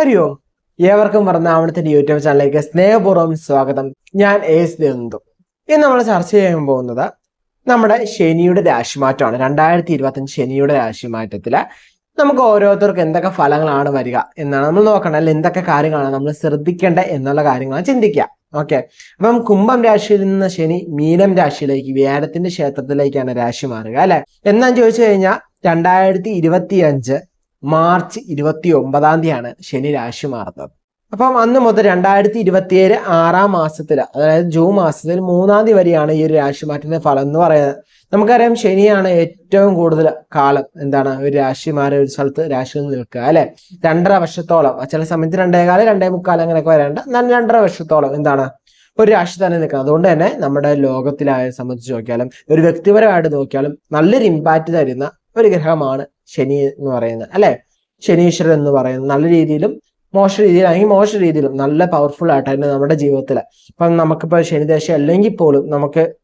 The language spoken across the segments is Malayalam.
ഹരി ഓം ഏവർക്കും പറഞ്ഞാവണത്തിന്റെ യൂട്യൂബ് ചാനലിലേക്ക് സ്നേഹപൂർവം സ്വാഗതം. ഞാൻ എസ് ദന്തു ഇന്ന് നമ്മൾ ചർച്ച ചെയ്യാൻ പോകുന്നത് നമ്മുടെ ശനിയുടെ രാശിമാറ്റമാണ്. രണ്ടായിരത്തി ഇരുപത്തഞ്ച് ശനിയുടെ രാശിമാറ്റത്തിൽ നമുക്ക് ഓരോരുത്തർക്കും എന്തൊക്കെ ഫലങ്ങളാണ് വരിക എന്നാണ് നമ്മൾ നോക്കണം. അല്ലെങ്കിൽ എന്തൊക്കെ കാര്യങ്ങളാണ് നമ്മൾ ശ്രദ്ധിക്കേണ്ടത് എന്നുള്ള കാര്യങ്ങളാണ് ചിന്തിക്കുക. ഓക്കെ. അപ്പം കുംഭം രാശിയിൽ നിന്ന് ശനി മീനം രാശിയിലേക്ക് വ്യാഴത്തിന്റെ ക്ഷേത്രത്തിലേക്കാണ് രാശി മാറുക അല്ലെ? എന്നാന്ന് ചോദിച്ചു കഴിഞ്ഞാൽ രണ്ടായിരത്തി ഇരുപത്തി അഞ്ച് മാർച്ച് ഇരുപത്തി ഒമ്പതാം തീയതിയാണ് ശനി രാശി മാറുന്നത്. അപ്പം അന്ന് മുതൽ രണ്ടായിരത്തി ഇരുപത്തിയേഴ് ആറാം മാസത്തിൽ അതായത് ജൂൺ മാസത്തിൽ മൂന്നാം തീയതി വരെയാണ് ഈ ഒരു രാശി മാറ്റത്തിന്റെ ഫലം എന്ന് പറയുന്നത്. നമുക്കറിയാം ശനിയാണ് ഏറ്റവും കൂടുതൽ കാലം എന്താണ് ഒരു രാശി മാറി ഒരു സ്ഥലത്ത് രാശിയിൽ നിൽക്കുക അല്ലെ? രണ്ടര വർഷത്തോളം. ചില സമയത്ത് രണ്ടേകാലം രണ്ടേ മുക്കാലം അങ്ങനെയൊക്കെ വരേണ്ട എന്നാലും രണ്ടര വർഷത്തോളം എന്താണ് ഒരു രാശി തന്നെ നിൽക്കുന്നത് അതുകൊണ്ട് തന്നെ നമ്മുടെ ലോകത്തിലായ സംബന്ധിച്ച് നോക്കിയാലും ഒരു വ്യക്തിപരമായിട്ട് നോക്കിയാലും നല്ലൊരു ഇമ്പാക്റ്റ് തരുന്ന ഒരു ഗ്രഹമാണ് ശനി എന്ന് പറയുന്നത്. അല്ലെ? ശനീശ്വരൻ എന്ന് പറയുന്നത്. നല്ല രീതിയിലും മോശ രീതിയിലാണെങ്കിൽ മോശ രീതിയിലും നല്ല പവർഫുൾ ആയിട്ടായിരുന്നു നമ്മുടെ ജീവിതത്തിൽ ഇപ്പം നമുക്കിപ്പോൾ ശനിദേശ അല്ലെങ്കിൽ പോലും നമുക്ക്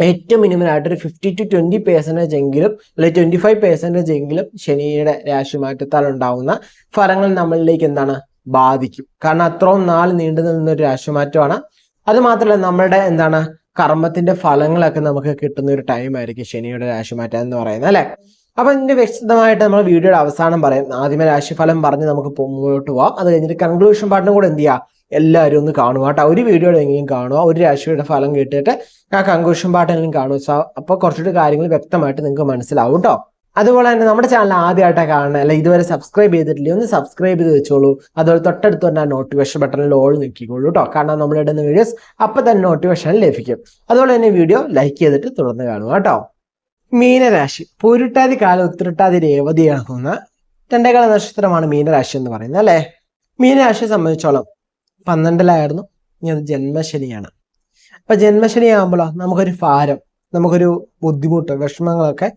ഏറ്റവും മിനിമം ആയിട്ട് ഒരു ഫിഫ്റ്റി ടു ട്വന്റി പേഴ്സന്റേജ് എങ്കിലും അല്ലെങ്കിൽ ട്വന്റി ഫൈവ് പേഴ്സന്റേജ് എങ്കിലും ശനിയുടെ രാശി മാറ്റത്താൽ ഉണ്ടാവുന്ന ഫലങ്ങൾ നമ്മളിലേക്ക് എന്താണ്? ബാധിക്കും. കാരണം അത്രയും നാൾ നീണ്ടു നിന്ന ഒരു രാശിമാറ്റമാണ്. അത് മാത്രമല്ല നമ്മുടെ എന്താണ്? കർമ്മത്തിന്റെ ഫലങ്ങളൊക്കെ നമുക്ക് കിട്ടുന്ന ഒരു ടൈം ആയിരിക്കും ശനിയുടെ രാശിമാറ്റം എന്ന് പറയുന്നത്. അല്ലെ? അപ്പൊ ഇതിന്റെ വ്യക്തമായിട്ട് നമ്മൾ വീഡിയോയുടെ അവസാനം പറയാം. ആദ്യമേ രാശിഫലം പറഞ്ഞ് നമുക്ക് മുന്നോട്ട് പോവാം. അത് കഴിഞ്ഞിട്ട് കൺക്ലൂഷൻ പാർട്ടിനും കൂടെ എന്ത് ചെയ്യുക എല്ലാവരും ഒന്ന് കാണുക കേട്ടോ. ഒരു വീഡിയോയുടെ എങ്കിലും കാണുക. ഒരു രാശിയുടെ ഫലം കേട്ടിട്ട് ആ കൺക്ലൂഷൻ പാർട്ടിനെങ്കിലും കാണുക. അപ്പോൾ കുറച്ചുകൂടി കാര്യങ്ങൾ വ്യക്തമായിട്ട് നിങ്ങൾക്ക് മനസ്സിലാവും കേട്ടോ. അതുപോലെ തന്നെ നമ്മുടെ ചാനൽ ആദ്യമായിട്ടാണ് കാണുന്നത് അല്ലെ ഇതുവരെ സബ്സ്ക്രൈബ് ചെയ്തിട്ടില്ല ഒന്ന് സബ്സ്ക്രൈബ് ചെയ്ത് വെച്ചോളൂ. അതുപോലെ തൊട്ടടുത്ത് തന്നെ നോട്ടിഫിക്കേഷൻ ബട്ടണിൽ ഓൾ നിൽക്കിക്കോളൂ കേട്ടോ. കാരണം നമ്മൾ ഇടുന്ന വീഡിയോസ് അപ്പം തന്നെ നോട്ടിഫിക്കേഷൻ ലഭിക്കും. അതുപോലെ തന്നെ വീഡിയോ ലൈക്ക് ചെയ്തിട്ട് തുടർന്ന് കാണുക കേട്ടോ. മീനരാശി. പൂരിട്ടാതി കാലം ഉത്തിരിട്ടാതി രേവതിയാകുന്ന രണ്ടേകാല നക്ഷത്രമാണ് മീനരാശി എന്ന് പറയുന്നത് അല്ലേ? മീനരാശിയെ സംബന്ധിച്ചോളം പന്ത്രണ്ടിലായിരുന്നു. ഇനി അത് ജന്മശനിയാണ്. അപ്പൊ ജന്മശനി ആകുമ്പോഴോ നമുക്കൊരു ഭാരം നമുക്കൊരു ബുദ്ധിമുട്ട് വിഷമങ്ങളൊക്കെ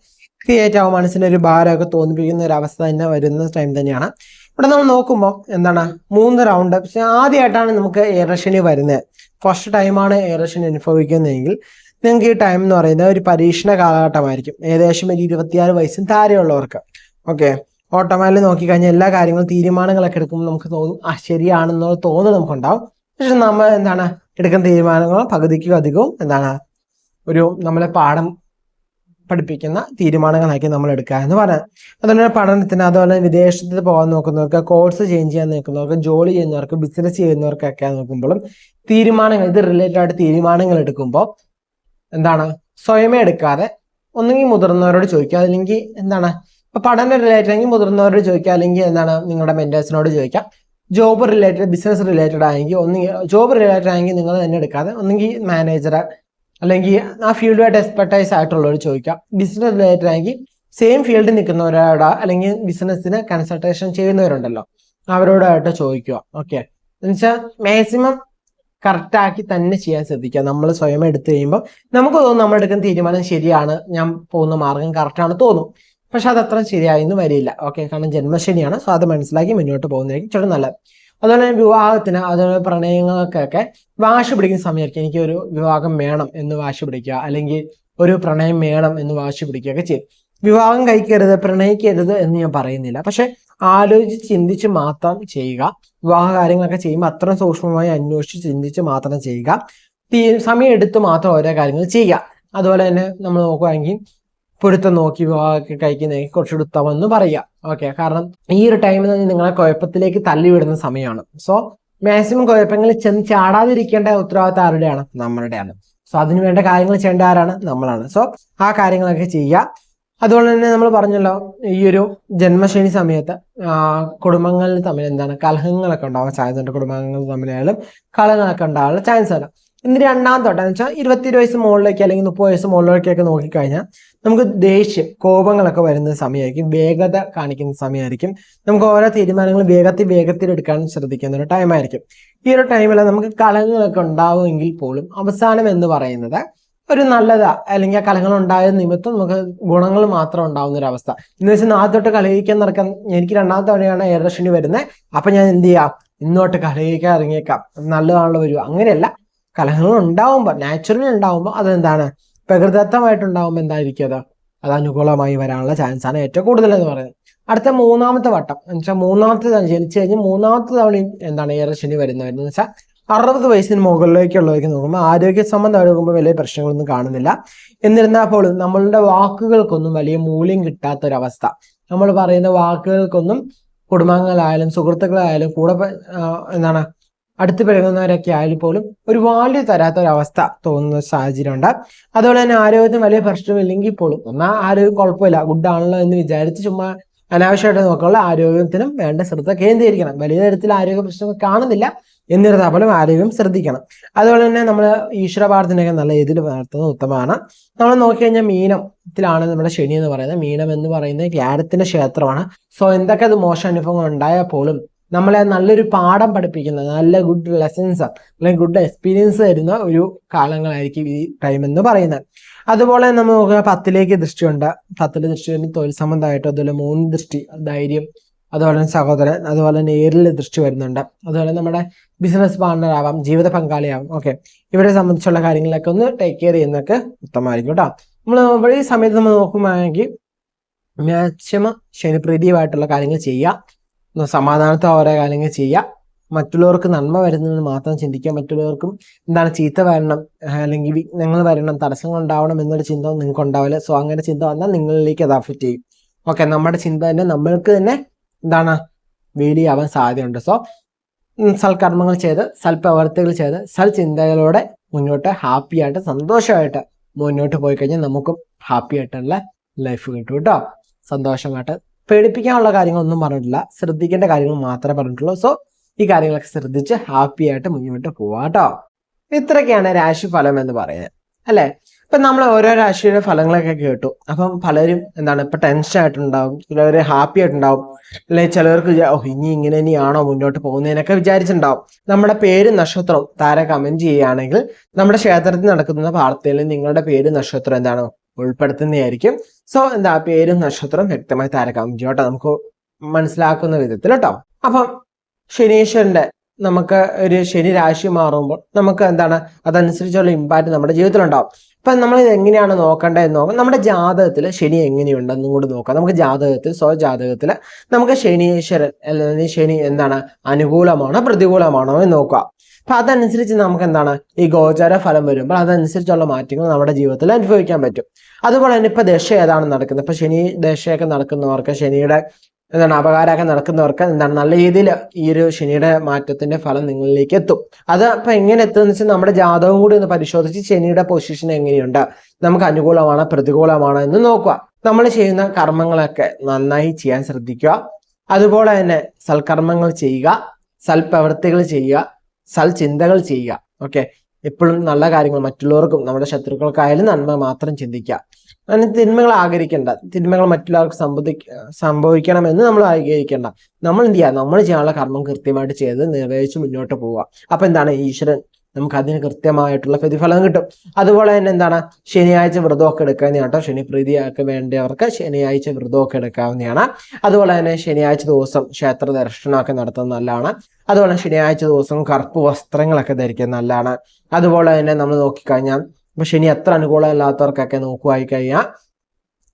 ക്രിയേറ്റ് ആവും. മനസ്സിന് ഒരു ഭാരമൊക്കെ തോന്നിപ്പിക്കുന്ന ഒരു അവസ്ഥ തന്നെ വരുന്ന ടൈം തന്നെയാണ്. ഇവിടെ നമ്മൾ നോക്കുമ്പോൾ എന്താണ്? മൂന്ന് റൗണ്ട് പക്ഷെ ആദ്യമായിട്ടാണ് നമുക്ക് ഏറശനി വരുന്നത്. ഫസ്റ്റ് ടൈമാണ് ഏറശനി അനുഭവിക്കുന്നതെങ്കിൽ നിങ്ങൾക്ക് ഈ ടൈം എന്ന് പറയുന്നത് ഒരു പരീക്ഷണ കാലഘട്ടമായിരിക്കും. ഏകദേശം ഒരു ഇരുപത്തിയാറ് വയസ്സിന് താഴെയുള്ളവർക്ക്. ഓക്കെ ഓട്ടോമാറ്റിൽ നോക്കിക്കഴിഞ്ഞാൽ എല്ലാ കാര്യങ്ങളും തീരുമാനങ്ങളൊക്കെ എടുക്കുമ്പോൾ നമുക്ക് തോന്നും ആ ശരിയാണെന്നുള്ള തോന്നൽ നമുക്കുണ്ടാവും. പക്ഷെ നമ്മൾ എന്താണ്? എടുക്കുന്ന തീരുമാനങ്ങൾ പകുതിക്കും അധികവും എന്താണ്? ഒരു നമ്മളെ പാഠം പഠിപ്പിക്കുന്ന തീരുമാനങ്ങളാക്കി നമ്മൾ എടുക്കുക എന്ന് പറയാം. അതുപോലെ പഠനത്തിന് അതുപോലെ വിദേശത്ത് പോകാൻ നോക്കുന്നവർക്ക് കോഴ്സ് ചേഞ്ച് ചെയ്യാൻ നോക്കുന്നവർക്ക് ജോലി ചെയ്യുന്നവർക്ക് ബിസിനസ് ചെയ്യുന്നവർക്കൊക്കെ നോക്കുമ്പോഴും തീരുമാനങ്ങൾ ഇത് റിലേറ്റഡ് ആയിട്ട് തീരുമാനങ്ങൾ എടുക്കുമ്പോൾ എന്താണ്? സ്വയമേ എടുക്കാതെ ഒന്നുകിൽ മുതിർന്നവരോട് ചോദിക്കുക അല്ലെങ്കിൽ എന്താണ്? ഇപ്പൊ പഠന റിലേറ്റഡ് ആണെങ്കിൽ മുതിർന്നവരോട് ചോദിക്കുക അല്ലെങ്കിൽ എന്താണ് നിങ്ങളുടെ മെന്റേഴ്സിനോട് ചോദിക്കാം. ജോബ് റിലേറ്റഡ് ബിസിനസ് റിലേറ്റഡ് ആയെങ്കിൽ ഒന്നുകിൽ ജോബ് റിലേറ്റഡ് ആയെങ്കിൽ നിങ്ങൾ തന്നെ എടുക്കാതെ ഒന്നുകിൽ മാനേജർ അല്ലെങ്കിൽ ആ ഫീൽഡുമായിട്ട് എക്സ്പെർട്ടൈസ് ആയിട്ടുള്ളവർ ചോദിക്കാം. ബിസിനസ് റിലേറ്റഡ് ആയെങ്കിൽ സെയിം ഫീൽഡിൽ നിൽക്കുന്നവരോട് അല്ലെങ്കിൽ ബിസിനസ്സിന് കൺസൾട്ടേഷൻ ചെയ്യുന്നവരുണ്ടല്ലോ അവരോടായിട്ട് ചോദിക്കുക. ഓക്കെ എന്നുവെച്ചാൽ മാക്സിമം കറക്റ്റാക്കി തന്നെ ചെയ്യാൻ ശ്രദ്ധിക്കുക. നമ്മൾ സ്വയം എടുത്തു കഴിയുമ്പോൾ നമുക്ക് തോന്നും നമ്മൾ എടുക്കുന്ന തീരുമാനം ശരിയാണ് ഞാൻ പോകുന്ന മാർഗം കറക്റ്റാണ് തോന്നും. പക്ഷെ അത് അത്ര ശരിയായെന്ന് വരില്ല. ഓക്കെ കാരണം ജന്മശനിയാണ് സോ അത് മനസ്സിലാക്കി മുന്നോട്ട് പോകുന്നതായിരിക്കും ചേട്ടൻ നല്ലത്. അതുപോലെ തന്നെ വിവാഹത്തിന് അതുപോലെ പ്രണയങ്ങൾക്കൊക്കെ വാശി പിടിക്കുന്ന സമയമായിരിക്കും എനിക്ക് ഒരു വിവാഹം വേണം എന്ന് വാശി പിടിക്കുക അല്ലെങ്കിൽ ഒരു പ്രണയം വേണം എന്ന് വാശി പിടിക്കുകയൊക്കെ ചെയ്യും. വിവാഹം കഴിക്കരുത് പ്രണയിക്കരുത് എന്ന് ഞാൻ പറയുന്നില്ല. പക്ഷെ ആലോചിച്ച് ചിന്തിച്ച് മാത്രം ചെയ്യുക. വിവാഹ കാര്യങ്ങളൊക്കെ ചെയ്യുമ്പോൾ അത്ര സൂക്ഷ്മമായി അന്വേഷിച്ച് ചിന്തിച്ച് മാത്രം ചെയ്യുക. സമയം എടുത്ത് മാത്രം ഓരോ കാര്യങ്ങൾ ചെയ്യുക. അതുപോലെ തന്നെ നമ്മൾ നോക്കുകയാണെങ്കിൽ പൊരുത്തം നോക്കി വിവാഹമൊക്കെ കഴിക്കുന്നതൊക്കെ കുറച്ചുകൂടി ഉത്തമം എന്ന് പറയുക. ഓക്കെ കാരണം ഈ ഒരു ടൈമിൽ നിന്ന് നിങ്ങളെ കുഴപ്പത്തിലേക്ക് തള്ളിവിടുന്ന സമയമാണ്. സോ മാക്സിമം കുഴപ്പങ്ങളിൽ ചെന്ന് ചാടാതിരിക്കേണ്ട ഉത്തരവാദിത്തം ആരുടെയാണ്? നമ്മളുടെയാണ്. സോ അതിനു വേണ്ട കാര്യങ്ങൾ ചെയ്യേണ്ട ആരാണ്? നമ്മളാണ്. സോ ആ കാര്യങ്ങളൊക്കെ ചെയ്യുക. അതുപോലെ തന്നെ നമ്മൾ പറഞ്ഞല്ലോ ഈ ഒരു ജന്മശനി സമയത്ത് കുടുംബങ്ങളിൽ തമ്മിൽ എന്താണ്? കലഹങ്ങളൊക്കെ ഉണ്ടാവാൻ ചാൻസ് ഉണ്ട്. കുടുംബാംഗങ്ങൾ തമ്മിലായാലും കലഹങ്ങളൊക്കെ ഉണ്ടാവാനുള്ള ചാൻസ് ഉണ്ട്. ഇന്ന് രണ്ടാം തൊട്ട് എന്ന് വെച്ചാൽ ഇരുപത്തിരു വയസ്സ് മുകളിലേക്ക് അല്ലെങ്കിൽ മുപ്പത് വയസ്സ് മുകളിലേക്കൊക്കെ നോക്കിക്കഴിഞ്ഞാൽ നമുക്ക് ദേഷ്യം കോപങ്ങളൊക്കെ വരുന്ന സമയമായിരിക്കും. വേഗത കാണിക്കുന്ന സമയമായിരിക്കും. നമുക്ക് ഓരോ തീരുമാനങ്ങൾ വേഗത്തിൽ വേഗത്തിൽ എടുക്കാൻ ശ്രദ്ധിക്കുന്ന ഒരു ടൈമായിരിക്കും ഈ ഒരു ടൈമിൽ നമുക്ക് കലഹങ്ങളൊക്കെ ഉണ്ടാവുമെങ്കിൽ പോലും അവസാനം എന്ന് പറയുന്നത് ഒരു നല്ലതാ. അല്ലെങ്കിൽ ആ കലങ്ങൾ ഉണ്ടായ നിമിത്തം നമുക്ക് ഗുണങ്ങൾ മാത്രം ഉണ്ടാവുന്ന ഒരു അവസ്ഥ എന്ന് വെച്ചാൽ നാളെ തൊട്ട് കലഹിക്കാൻ നടക്കാൻ എനിക്ക് രണ്ടാമത്തെ തവണയാണ് ഏഴരശനി വരുന്നത് അപ്പൊ ഞാൻ എന്ത് ചെയ്യാം? ഇന്നോട്ട് കലഹിക്കാൻ ഇറങ്ങിയേക്കാം. നല്ലതാണല്ലോ വരും അങ്ങനെയല്ല. കലഹങ്ങൾ ഉണ്ടാവുമ്പോൾ നാച്ചുറലി ഉണ്ടാവുമ്പോൾ അതെന്താണ്? പ്രകൃതിദത്തമായിട്ടുണ്ടാവുമ്പോൾ എന്തായിരിക്കും അത്? അത് അനുകൂലമായി വരാനുള്ള ചാൻസ് ആണ് ഏറ്റവും കൂടുതൽ എന്ന് പറയുന്നത്. അടുത്ത മൂന്നാമത്തെ വട്ടം. എന്ന് വെച്ചാൽ മൂന്നാമത്തെ ജനിച്ചു കഴിഞ്ഞ് മൂന്നാമത്തെ തവണയും എന്താണ് ഏറെ ശനി വരുന്നവരെന്ന് വെച്ചാൽ അറുപത് വയസ്സിന് മുകളിലേക്കുള്ളവർക്ക് നോക്കുമ്പോൾ ആരോഗ്യ സംബന്ധമായിട്ട് നോക്കുമ്പോൾ വലിയ പ്രശ്നങ്ങളൊന്നും കാണുന്നില്ല. എന്നിരുന്നാൽ പോലും നമ്മളുടെ വാക്കുകൾക്കൊന്നും വലിയ മൂല്യം കിട്ടാത്തൊരവസ്ഥ. നമ്മൾ പറയുന്ന വാക്കുകൾക്കൊന്നും കുടുംബാംഗങ്ങളായാലും സുഹൃത്തുക്കളായാലും കൂടെ എന്താണ് അടുത്ത് പിഴകുന്നവരൊക്കെ ആയാലും പോലും ഒരു വാല്യൂ തരാത്ത ഒരു അവസ്ഥ തോന്നുന്ന സാഹചര്യമുണ്ട്. അതുപോലെ തന്നെ ആരോഗ്യത്തിന് വലിയ പ്രശ്നമില്ലെങ്കിൽ പോലും എന്നാൽ ആരോഗ്യം കുഴപ്പമില്ല ഗുഡ് ആണല്ലോ എന്ന് വിചാരിച്ച് ചുമ്മാ അനാവശ്യമായിട്ട് നോക്കാനുള്ള ആരോഗ്യത്തിനും വേണ്ട ശ്രദ്ധ കേന്ദ്രീകരിക്കണം. വലിയ തരത്തിൽ ആരോഗ്യ പ്രശ്നങ്ങൾ കാണുന്നില്ല. എന്നിരുന്നാൽ പോലും ആരോഗ്യം ശ്രദ്ധിക്കണം. അതുപോലെ തന്നെ നമ്മൾ ഈശ്വര പ്രാർത്ഥനയൊക്കെ നല്ല രീതിയിൽ വളർത്തുന്നത് ഉത്തമമാണ്. നമ്മൾ നോക്കിക്കഴിഞ്ഞാൽ മീനത്തിലാണ് നമ്മുടെ ശനി എന്ന് പറയുന്നത്. മീനം എന്ന് പറയുന്നത് ക്യാരത്തിന്റെ ക്ഷേത്രമാണ്. സോ എന്തൊക്കെ അത് മോശം അനുഭവങ്ങൾ ഉണ്ടായാൽ പോലും നമ്മളെ നല്ലൊരു പാഠം പഠിപ്പിക്കുന്ന നല്ല ഗുഡ് ലെസൺസ് അല്ലെങ്കിൽ ഗുഡ് എക്സ്പീരിയൻസ് തരുന്ന ഒരു കാലങ്ങളായിരിക്കും ഈ ടൈം എന്ന് പറയുന്നത്. അതുപോലെ നമ്മൾ നോക്കുക പത്തിലേക്ക് ദൃഷ്ടിയുണ്ട് പത്തിലെ ദൃഷ്ടി തൊഴിൽ സംബന്ധമായിട്ടോ അതുപോലെ മൂന്ന് ദൃഷ്ടി ധൈര്യം അതുപോലെ തന്നെ സഹോദരൻ അതുപോലെ തന്നെ ഏരിൽ ദൃഷ്ടി വരുന്നുണ്ട്. അതുപോലെ നമ്മുടെ ബിസിനസ് പാർട്ണർ ആവാം ജീവിത പങ്കാളിയാവാം. ഓക്കെ ഇവരെ സംബന്ധിച്ചുള്ള കാര്യങ്ങളൊക്കെ ഒന്ന് ടേക്ക് കെയർ ചെയ്യുന്നൊക്കെ ഉത്തമമായിരിക്കും കേട്ടോ. നമ്മൾ ഇവിടെ ഈ സമയത്ത് നമ്മൾ നോക്കുമ്പോഴെങ്കിൽ മാക്സിമം ശനിപ്രീതിയുമായിട്ടുള്ള കാര്യങ്ങൾ ചെയ്യുക. സമാധാനത്തോ ഓരോ കാര്യങ്ങൾ ചെയ്യുക. മറ്റുള്ളവർക്ക് നന്മ വരുന്നതെന്ന് മാത്രം ചിന്തിക്കുക. മറ്റുള്ളവർക്കും എന്താണ് ചീത്ത വരണം അല്ലെങ്കിൽ വിഘ്നങ്ങൾ വരണം തടസ്സങ്ങൾ ഉണ്ടാവണം എന്നൊരു ചിന്ത നിങ്ങൾക്ക് ഉണ്ടാവില്ല സോ അങ്ങനെ ചിന്ത വന്നാൽ നിങ്ങളിലേക്ക് അത് അഫക്റ്റ് ചെയ്യും. ഓക്കെ നമ്മുടെ ചിന്ത തന്നെ നമ്മൾക്ക് തന്നെ എന്താണ് വേലിയാവാൻ സാധ്യതയുണ്ട്. സോ സൽക്കർമ്മങ്ങൾ ചെയ്ത് സൽപ്രവർത്തികൾ ചെയ്ത് സൽചിന്തകളോടെ മുന്നോട്ട് ഹാപ്പിയായിട്ട് സന്തോഷമായിട്ട് മുന്നോട്ട് പോയി കഴിഞ്ഞാൽ നമുക്കും ഹാപ്പി ആയിട്ടുള്ള ലൈഫ് കിട്ടും കേട്ടോ. സന്തോഷമായിട്ട്. പേടിപ്പിക്കാനുള്ള കാര്യങ്ങളൊന്നും പറഞ്ഞിട്ടില്ല. ശ്രദ്ധിക്കേണ്ട കാര്യങ്ങൾ മാത്രമേ പറഞ്ഞിട്ടുള്ളൂ. സോ ഈ കാര്യങ്ങളൊക്കെ ശ്രദ്ധിച്ച് ഹാപ്പി ആയിട്ട് മുന്നോട്ട് പോവാട്ടോ ഇത്രയൊക്കെയാണ് രാശിഫലം എന്ന് പറയുന്നത്. അല്ലെ? ഇപ്പൊ നമ്മൾ ഓരോ രാശിയുടെ ഫലങ്ങളൊക്കെ കേട്ടു. അപ്പം പലരും എന്താണ് ഇപ്പൊ ടെൻഷൻ ആയിട്ടുണ്ടാവും ചിലവർ ഹാപ്പി ആയിട്ടുണ്ടാവും അല്ലെങ്കിൽ ചിലവർക്ക് ഇനി ഇങ്ങനെ ഇനിയാണോ മുന്നോട്ട് പോകുന്നതിനൊക്കെ വിചാരിച്ചിട്ടുണ്ടാവും. നമ്മുടെ പേര് നക്ഷത്രവും താര കമന്റ് ചെയ്യുകയാണെങ്കിൽ നമ്മുടെ ക്ഷേത്രത്തിൽ നടക്കുന്ന വാർത്തയിൽ നിങ്ങളുടെ പേര് നക്ഷത്രം എന്താണ് ഉൾപ്പെടുത്തുന്നതായിരിക്കും. സോ എന്താ പേരും നക്ഷത്രവും വ്യക്തമായി താര കമന്റ് ചെയ്യും കേട്ടോ. നമുക്ക് മനസ്സിലാക്കുന്ന വിധത്തിൽ കേട്ടോ. അപ്പം ശനീശ്വരന്റെ നമുക്ക് ഒരു ശനി രാശി മാറുമ്പോൾ നമുക്ക് എന്താണ് അതനുസരിച്ചുള്ള ഇമ്പാക്റ്റ് നമ്മുടെ ജീവിതത്തിലുണ്ടാവും. അപ്പൊ നമ്മൾ ഇത് എങ്ങനെയാണ് നോക്കേണ്ടത് എന്ന് നോക്കാം. നമ്മുടെ ജാതകത്തിൽ ശനി എങ്ങനെയുണ്ടെന്നും കൂടി നോക്കാം. നമുക്ക് ജാതകത്തിൽ സ്വ ജാതകത്തിൽ നമുക്ക് ശനീശ്വരൻ അല്ലെങ്കിൽ ശനി എന്താണ് അനുകൂലമാണോ പ്രതികൂലമാണോ എന്ന് നോക്കുക അപ്പം അതനുസരിച്ച് നമുക്ക് എന്താണ് ഈ ഗോചര ഫലം വരുമ്പോൾ അതനുസരിച്ചുള്ള മാറ്റങ്ങൾ നമ്മുടെ ജീവിതത്തിൽ അനുഭവിക്കാൻ പറ്റും. അതുപോലെ തന്നെ ഇപ്പം ദശ ഏതാണ് നടക്കുന്നത്? ഇപ്പം ശനി ദശയൊക്കെ നടക്കുന്നവർക്ക് ശനിയുടെ എന്താണ് അപകാരമൊക്കെ നടക്കുന്നവർക്ക് എന്താണ് നല്ല രീതിയിൽ ഈ ഒരു ശനിയുടെ മാറ്റത്തിന്റെ ഫലം നിങ്ങളിലേക്ക് എത്തും. അത് അപ്പൊ എങ്ങനെ എത്തുമെന്ന് വെച്ചാൽ നമ്മുടെ ജാതകം കൂടി ഒന്ന് പരിശോധിച്ച് ശനിയുടെ പൊസിഷൻ എങ്ങനെയുണ്ട്? നമുക്ക് അനുകൂലമാണോ പ്രതികൂലമാണോ എന്ന് നോക്കുക. നമ്മൾ ചെയ്യുന്ന കർമ്മങ്ങളൊക്കെ നന്നായി ചെയ്യാൻ ശ്രദ്ധിക്കുക. അതുപോലെ തന്നെ സൽക്കർമ്മങ്ങൾ ചെയ്യുക സൽപ്രവൃത്തികൾ ചെയ്യുക സൽചിന്തകൾ ചെയ്യുക. ഓക്കെ? എപ്പോഴും നല്ല കാര്യങ്ങൾ മറ്റുള്ളവർക്കും നമ്മുടെ ശത്രുക്കൾക്കായാലും നന്മ മാത്രം ചിന്തിക്കുക. അങ്ങനെ തിന്മകൾ ആഗ്രഹിക്കേണ്ട. തിന്മകൾ മറ്റുള്ളവർക്ക് സംഭവി സംഭവിക്കണമെന്ന് നമ്മൾ ആഗ്രഹിക്കേണ്ട. നമ്മൾ എന്ത് ചെയ്യുക നമ്മൾ ചെയ്യാനുള്ള കർമ്മം കൃത്യമായിട്ട് ചെയ്ത് നിർവഹിച്ച് മുന്നോട്ട് പോവുക. അപ്പൊ എന്താണ്? ഈശ്വരൻ നമുക്ക് അതിന് കൃത്യമായിട്ടുള്ള പ്രതിഫലം കിട്ടും. അതുപോലെ തന്നെ എന്താണ്? ശനിയാഴ്ച വ്രതമൊക്കെ എടുക്കാവുന്ന ശനി പ്രീതിയൊക്കെ വേണ്ടവർക്ക് ശനിയാഴ്ച വ്രതമൊക്കെ എടുക്കാവുന്നതാണ്. അതുപോലെ തന്നെ ശനിയാഴ്ച ദിവസം ക്ഷേത്ര ദർശനമൊക്കെ നടത്തുന്നത് നല്ലതാണ്. അതുപോലെ ശനിയാഴ്ച ദിവസം കറുപ്പ് വസ്ത്രങ്ങളൊക്കെ ധരിക്കുന്നത് നല്ലതാണ്. അതുപോലെ തന്നെ നമ്മൾ നോക്കിക്കഴിഞ്ഞാൽ ഇപ്പൊ ശനി എത്ര അനുകൂലമല്ലാത്തവർക്കൊക്കെ നോക്കുവായി കഴിഞ്ഞാൽ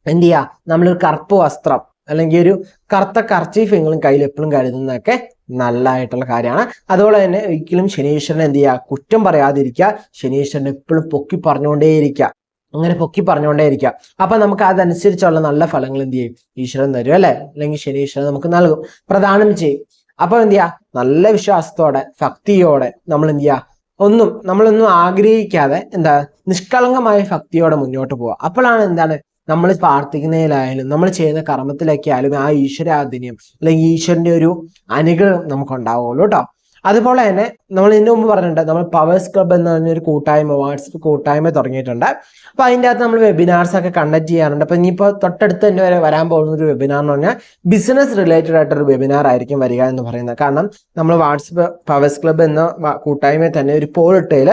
എന്ത് ചെയ്യുക നമ്മളൊരു കറുപ്പ് വസ്ത്രം അല്ലെങ്കിൽ ഒരു കറുത്ത കർച്ചീഫെങ്കിലും കയ്യിൽ എപ്പോഴും കരുതുന്നതൊക്കെ നല്ലതായിട്ടുള്ള കാര്യമാണ്. അതുപോലെ തന്നെ ഒരിക്കലും ശനീശ്വരനെ എന്ത് ചെയ്യുക കുറ്റം പറയാതിരിക്കുക. ശനീശ്വരനെ എപ്പോഴും പൊക്കി പറഞ്ഞുകൊണ്ടേയിരിക്കുക. അങ്ങനെ പൊക്കി പറഞ്ഞുകൊണ്ടേയിരിക്കുക. അപ്പൊ നമുക്ക് അതനുസരിച്ചുള്ള നല്ല ഫലങ്ങൾ എന്ത് ചെയ്യും? ഈശ്വരൻ തരും അല്ലെ? അല്ലെങ്കിൽ ശനീശ്വരൻ നമുക്ക് നൽകും. പ്രധാനം ചെയ്യും. അപ്പൊ എന്ത് ചെയ്യുക നല്ല വിശ്വാസത്തോടെ ഭക്തിയോടെ നമ്മൾ എന്ത് ചെയ്യുക ഒന്നും നമ്മളൊന്നും ആഗ്രഹിക്കാതെ എന്താ നിഷ്കളങ്കമായ ഭക്തിയോടെ മുന്നോട്ട് പോവുക. അപ്പോഴാണ് എന്താണ്? നമ്മൾ പ്രാർത്ഥിക്കുന്നതിലായാലും നമ്മൾ ചെയ്യുന്ന കർമ്മത്തിലൊക്കെ ആയാലും ആ ഈശ്വരാധീനം അല്ലെങ്കിൽ ഈശ്വരന്റെ ഒരു അനുഗ്രഹം നമുക്ക് ഉണ്ടാവുള്ളൂ കേട്ടോ. അതുപോലെ തന്നെ നമ്മൾ ഇതിനു മുമ്പ് പറഞ്ഞിട്ടുണ്ട് നമ്മൾ പവേഴ്സ് ക്ലബ്ബ് എന്ന് പറഞ്ഞൊരു കൂട്ടായ്മ വാട്സപ്പ് കൂട്ടായ്മ തുടങ്ങിയിട്ടുണ്ട്. അപ്പൊ അതിന്റെ അകത്ത് നമ്മൾ വെബിനാർസ് ഒക്കെ കണ്ടക്ട് ചെയ്യാറുണ്ട്. അപ്പൊ ഇനിയിപ്പോൾ തൊട്ടടുത്ത് തന്നെ വരെ വരാൻ പോകുന്ന ഒരു വെബിനാർ എന്ന് പറഞ്ഞാൽ ബിസിനസ് റിലേറ്റഡ് ആയിട്ടൊരു വെബിനാർ ആയിരിക്കും വരിക എന്ന് പറയുന്നത്. കാരണം നമ്മൾ വാട്സപ്പ് പവേഴ്സ് ക്ലബ്ബ് എന്ന കൂട്ടായ്മയിൽ തന്നെ ഒരു പോൾ ഇട്ടതിൽ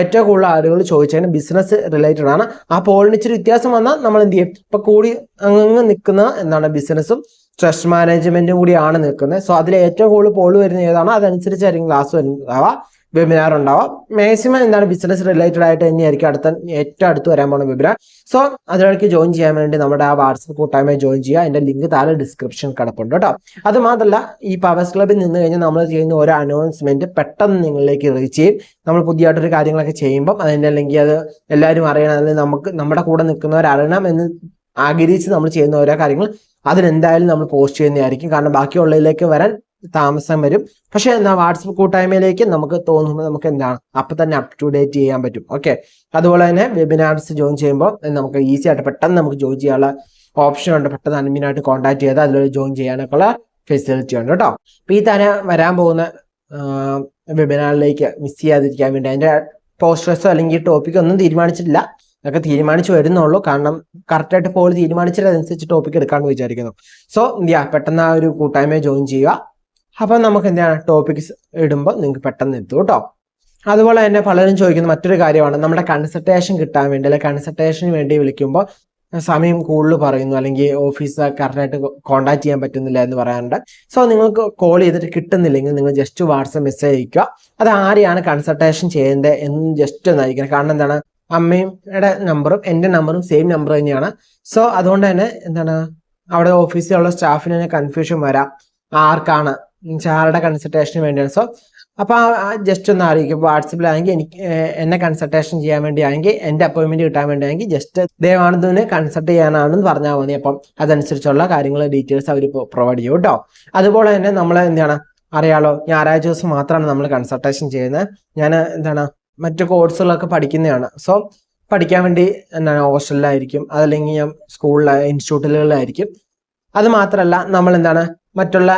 ഏറ്റവും കൂടുതൽ ആളുകൾ ചോദിച്ചതിന് ബിസിനസ് റിലേറ്റഡ് ആണ്. ആ പോളിന് ഇച്ചിരി വ്യത്യാസം വന്നാൽ നമ്മൾ എന്ത് ചെയ്യും? ഇപ്പൊ കൂടി അങ്ങ് നിൽക്കുന്ന എന്താണ് ബിസിനസ്സും സ്ട്രെസ് മാനേജ്മെന്റും കൂടിയാണ് നിൽക്കുന്നത്. സോ അതിൽ ഏറ്റവും കൂടുതൽ പോൾ വരുന്ന ഏതാണോ? അതനുസരിച്ചായിരിക്കും ക്ലാസ് ഉണ്ടാവുക വെബിനാർ ഉണ്ടാവാം. മാക്സിമം എന്താണ് ബിസിനസ് റിലേറ്റഡ് ആയിട്ട് തന്നെയായിരിക്കും അടുത്ത ഏറ്റവും അടുത്ത് വരാൻ പോകുന്ന വെബിനാർ സോ അതിലേക്ക് ജോയിൻ ചെയ്യാൻ വേണ്ടി നമ്മുടെ ആ വാട്സപ്പ് കൂട്ടായ്മ ജോയിൻ ചെയ്യുക. അതിന്റെ ലിങ്ക് താഴെ ഡിസ്ക്രിപ്ഷൻ കിടപ്പുണ്ട് കേട്ടോ. അത് മാത്രമല്ല ഈ പവേഴ്സ് ക്ലബിൽ നിന്ന് കഴിഞ്ഞാൽ നമ്മൾ ചെയ്യുന്ന ഒരു അനൗൺസ്മെന്റ് പെട്ടെന്ന് നിങ്ങളിലേക്ക് റീച്ച് ചെയ്യും. നമ്മൾ പുതിയതായിട്ടൊരു കാര്യങ്ങളൊക്കെ ചെയ്യുമ്പം അതിന്റെ അല്ലെങ്കിൽ അത് എല്ലാവരും അറിയണം. അല്ലെങ്കിൽ നമുക്ക് നമ്മുടെ കൂടെ നിൽക്കുന്നവരറിയണം എന്ന് ആഗ്രഹിച്ച് നമ്മൾ ചെയ്യുന്ന ഓരോ കാര്യങ്ങൾ അതിനെന്തായാലും നമ്മൾ പോസ്റ്റ് ചെയ്യുന്നതായിരിക്കും. കാരണം ബാക്കിയുള്ളതിലേക്ക് വരാൻ താമസം വരും. പക്ഷെ എന്താ വാട്സപ്പ് കൂട്ടായ്മയിലേക്ക് നമുക്ക് തോന്നുമ്പോൾ നമുക്ക് എന്താണ്? അപ്പൊ തന്നെ അപ് ടു ഡേറ്റ് ചെയ്യാൻ പറ്റും. ഓക്കെ അതുപോലെ തന്നെ വെബിനാർസ് ജോയിൻ ചെയ്യുമ്പോൾ നമുക്ക് ഈസി ആയിട്ട് പെട്ടെന്ന് നമുക്ക് ജോയിൻ ചെയ്യാനുള്ള ഓപ്ഷൻ ഉണ്ട്. പെട്ടെന്ന് അഡ്മിനായിട്ട് കോൺടാക്ട് ചെയ്ത് അതിലൂടെ ജോയിൻ ചെയ്യാനൊക്കെ ഉള്ള ഫെസിലിറ്റി ഉണ്ട് കേട്ടോ. അപ്പൊ ഈ തന്നെ വരാൻ പോകുന്ന വെബിനാറിലേക്ക് മിസ് ചെയ്യാതിരിക്കാൻ വേണ്ടി അതിന്റെ പോസ്റ്റേഴ്സോ അല്ലെങ്കിൽ ടോപ്പിക്കോ ഒന്നും തീരുമാനിച്ചിട്ടില്ല. അതൊക്കെ തീരുമാനിച്ചു വരുന്നുള്ളൂ. കാരണം കറക്റ്റായിട്ട് പോൾ തീരുമാനിച്ചിട്ട് അതനുസരിച്ച് ടോപ്പിക് എടുക്കാമെന്ന് വിചാരിക്കുന്നു. സോ ഇന്ത്യ പെട്ടെന്ന് ആ ഒരു കൂട്ടായ്മയെ ജോയിൻ ചെയ്യുക. അപ്പം നമുക്ക് എന്താണ് ടോപ്പിക്സ് ഇടുമ്പോൾ നിങ്ങൾക്ക് പെട്ടെന്ന് എത്തും കേട്ടോ. അതുപോലെ തന്നെ പലരും ചോദിക്കുന്ന മറ്റൊരു കാര്യമാണ്. നമ്മുടെ കൺസൾട്ടേഷൻ കിട്ടാൻ വേണ്ടി അല്ലെങ്കിൽ കൺസൾട്ടേഷന് വേണ്ടി വിളിക്കുമ്പോൾ സമയം കൂടുതൽ പറയുന്നു. അല്ലെങ്കിൽ ഓഫീസ് കറക്റ്റായിട്ട് കോണ്ടാക്ട് ചെയ്യാൻ പറ്റുന്നില്ല എന്ന് പറയാറുണ്ട്. സോ നിങ്ങൾക്ക് കോൾ ചെയ്തിട്ട് കിട്ടുന്നില്ലെങ്കിൽ നിങ്ങൾ ജസ്റ്റ് വാട്സപ്പ് മെസ്സേജ് അയക്കുക അത് ആരെയാണ് കൺസൾട്ടേഷൻ ചെയ്യേണ്ടത് എന്ന് ജസ്റ്റ് ഒന്ന് അയക്കണം കാരണം എന്താണ് അമ്മയുടെ നമ്പറും എന്റെ നമ്പറും സെയിം നമ്പർ തന്നെയാണ്. സോ അതുകൊണ്ട് തന്നെ എന്താണ് അവിടെ ഓഫീസിലുള്ള സ്റ്റാഫിന് തന്നെ കൺഫ്യൂഷൻ വരാം. ആർക്കാണ്? ആരുടെ കൺസൾട്ടേഷന് വേണ്ടിയാണ്. സോ അപ്പോൾ ജസ്റ്റ് ഒന്ന് അറിയിക്കും വാട്സപ്പിലാണെങ്കിൽ എനിക്ക് എന്നെ കൺസൾട്ടേഷൻ ചെയ്യാൻ വേണ്ടിയാണെങ്കിൽ എന്റെ അപ്പോയിൻമെന്റ് കിട്ടാൻ വേണ്ടിയാണെങ്കിൽ ജസ്റ്റ് ദേവാനന്ദനെ കൺസൾട്ട് ചെയ്യാനാണെന്ന് പറഞ്ഞാൽ മതി. അപ്പം അതനുസരിച്ചുള്ള കാര്യങ്ങൾ ഡീറ്റെയിൽസ് അവർ പ്രൊവൈഡ് ചെയ്യും കേട്ടോ. അതുപോലെ തന്നെ നമ്മൾ എന്താണ് അറിയാലോ ഞായറാഴ്ച ദിവസം മാത്രമാണ് നമ്മൾ കൺസൾട്ടേഷൻ ചെയ്യുന്നത്. ഞാൻ എന്താണ് മറ്റു കോഴ്സുകളൊക്കെ പഠിക്കുന്നതാണ്. സോ പഠിക്കാൻ വേണ്ടി എന്താണ് ഹോസ്റ്റലിലായിരിക്കും അതല്ലെങ്കിൽ ഞാൻ സ്കൂളിലെ ഇൻസ്റ്റിറ്റ്യൂട്ടുകളിലായിരിക്കും അത് മാത്രമല്ല നമ്മൾ എന്താണ് മറ്റുള്ള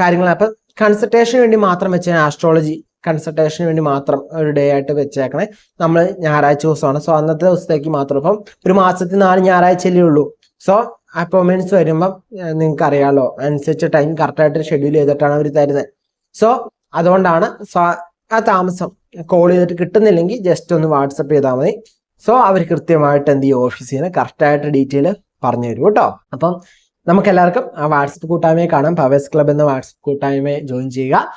കാര്യങ്ങൾ അപ്പം കൺസൾട്ടേഷന് വേണ്ടി മാത്രം വെച്ച ആസ്ട്രോളജി കൺസൾട്ടേഷന് വേണ്ടി മാത്രം ഒരു ഡേ ആയിട്ട് വെച്ചേക്കണേ. നമ്മൾ ഞായറാഴ്ച ദിവസമാണ്. സോ അന്നത്തെ ദിവസത്തേക്ക് മാത്രം. അപ്പം ഒരു മാസത്തിൽ നാല് ഞായറാഴ്ചയല്ലേ ഉള്ളൂ. സോ അപ്പോയിൻമെന്റ്സ് വരുമ്പം നിങ്ങൾക്ക് അറിയാലോ അനുസരിച്ച് ടൈം കറക്റ്റായിട്ട് ഷെഡ്യൂൾ ചെയ്തിട്ടാണ് അവർ തരുന്നത്. സോ അതുകൊണ്ടാണ് ആ താമസം കോൾ ചെയ്തിട്ട് കിട്ടുന്നില്ലെങ്കിൽ ജസ്റ്റ് ഒന്ന് വാട്സപ്പ് ചെയ്താൽ മതി. സോ അവർ കൃത്യമായിട്ട് എന്ത് ചെയ്യും? ഓഫീസിൽ നിന്ന് കറക്റ്റായിട്ട് ഡീറ്റെയിൽ പറഞ്ഞു തരും കേട്ടോ. അപ്പം നമുക്ക് എല്ലാവർക്കും ആ വാട്സപ്പ് കൂട്ടായ്മയെ കാണാം. പവേഴ്സ് ക്ലബ് എന്ന വാട്സപ്പ് കൂട്ടായ്മയെ ജോയിൻ ചെയ്യുക.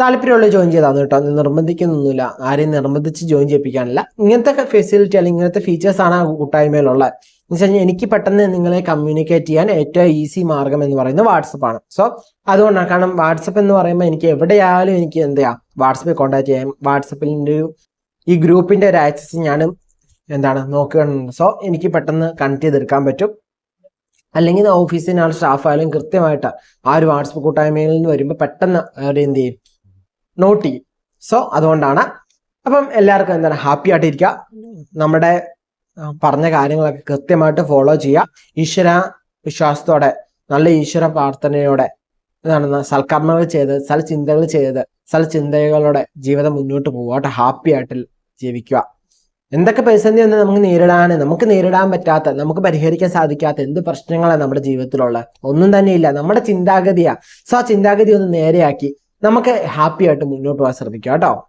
താല്പര്യമുള്ള ജോയിൻ ചെയ്താണ് കേട്ടോ. നിർബന്ധിക്കുന്നൊന്നുമില്ല. ആരെയും നിർബന്ധിച്ച് ജോയിൻ ചെയ്യിപ്പിക്കാനില്ല. ഇങ്ങനത്തെ ഫെസിലിറ്റി അല്ലെങ്കിൽ ഇങ്ങനത്തെ ഫീച്ചേഴ്സാണ് ആ കൂട്ടായ്മയിലുള്ളത് എന്ന് വെച്ച് കഴിഞ്ഞാൽ എനിക്ക് പെട്ടെന്ന് നിങ്ങളെ കമ്മ്യൂണിക്കേറ്റ് ചെയ്യാൻ ഏറ്റവും ഈസി മാർഗം എന്ന് പറയുന്നത് വാട്സപ്പ് ആണ്. സോ അതുകൊണ്ടാണ്. കാരണം വാട്സപ്പ് എന്ന് പറയുമ്പോൾ എനിക്ക് എവിടെയായാലും എനിക്ക് എന്താ വാട്സപ്പിൽ കോൺടാക്ട് ചെയ്യാം. വാട്സപ്പിന്റെ ഒരു ഈ ഗ്രൂപ്പിന്റെ ഒരു ആക്സസ് ഞാൻ എന്താണ് നോക്കുകയാണ് സോ എനിക്ക് പെട്ടെന്ന് കണക്ട് ചെയ്തെടുക്കാൻ പറ്റും. അല്ലെങ്കിൽ ഓഫീസിന് ആൾ സ്റ്റാഫ് ആയാലും കൃത്യമായിട്ട് ആ ഒരു വാട്സപ്പ് കൂട്ടായ്മയിൽ നിന്ന് വരുമ്പോൾ പെട്ടെന്ന് അവർ എന്ത് ചെയ്യും? നോട്ട് ചെയ്യും. സോ അതുകൊണ്ടാണ്. അപ്പം എല്ലാവർക്കും എന്താണ്? ഹാപ്പി ആയിട്ടിരിക്കുക. നമ്മുടെ പറഞ്ഞ കാര്യങ്ങളൊക്കെ കൃത്യമായിട്ട് ഫോളോ ചെയ്യുക. ഈശ്വര വിശ്വാസത്തോടെ നല്ല ഈശ്വര പ്രാർത്ഥനയോടെ എന്താണ് സൽക്കർമ്മങ്ങൾ ചെയ്ത് സൽചിന്തകൾ ചെയ്ത് സൽചിന്തകളോടെ ജീവിതം മുന്നോട്ട് പോവാട്ട് ഹാപ്പി ആയിട്ട് ജീവിക്കുക. എന്തൊക്കെ പ്രതിസന്ധി ഒന്ന് നമുക്ക് നേരിടാൻ നമുക്ക് നേരിടാൻ പറ്റാത്ത നമുക്ക് പരിഹരിക്കാൻ സാധിക്കാത്ത എന്ത് പ്രശ്നങ്ങളാണ് നമ്മുടെ ജീവിതത്തിലുള്ള? ഒന്നും തന്നെ ഇല്ല. നമ്മുടെ ചിന്താഗതിയാ. സോ ആ ചിന്താഗതി ഒന്ന് നേരെയാക്കി നമുക്ക് ഹാപ്പി ആയിട്ട് മുന്നോട്ട് പോകാൻ ശ്രമിക്കുക കേട്ടോ.